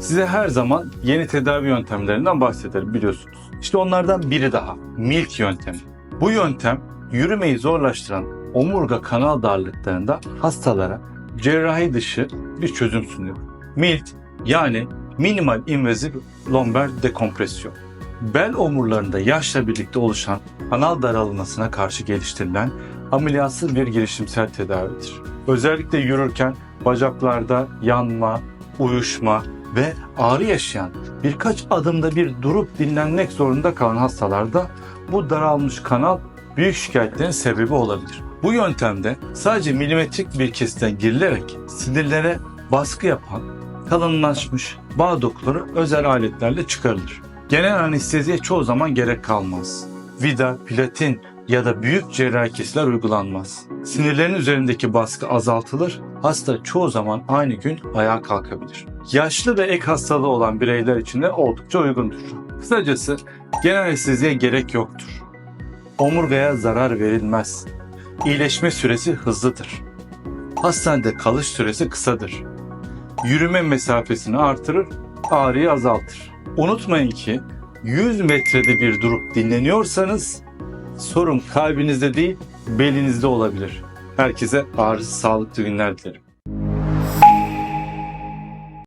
Size her zaman yeni tedavi yöntemlerinden bahsederim biliyorsunuz. İşte onlardan biri daha. Milk yöntemi. Bu yöntem yürümeyi zorlaştıran omurga kanal darlıklarında hastalara cerrahi dışı bir çözüm sunuyor. MILT yani minimal invaziv lomber dekompresyon. Bel omurlarında yaşla birlikte oluşan kanal daralmasına karşı geliştirilen ameliyatsız bir girişimsel tedavidir. Özellikle yürürken bacaklarda yanma, uyuşma ve ağrı yaşayan birkaç adımda bir durup dinlenmek zorunda kalan hastalarda bu daralmış kanal büyük şikayetlerin sebebi olabilir. Bu yöntemde sadece milimetrik bir kesitten girilerek sinirlere baskı yapan kalınlaşmış bağ dokuları özel aletlerle çıkarılır. Genel anesteziye çoğu zaman gerek kalmaz. Vida, platin ya da büyük cerrahi kesiler uygulanmaz. Sinirlerin üzerindeki baskı azaltılır, hasta çoğu zaman aynı gün ayağa kalkabilir. Yaşlı ve ek hastalığı olan bireyler için de oldukça uygundur. Kısacası genel anesteziye gerek yoktur. Omurgaya zarar verilmez. İyileşme süresi hızlıdır. Hastanede kalış süresi kısadır. Yürüme mesafesini artırır, ağrıyı azaltır. Unutmayın ki 100 metrede bir durup dinleniyorsanız sorun kalbinizde değil belinizde olabilir. Herkese ağrısız sağlıklı günler dilerim.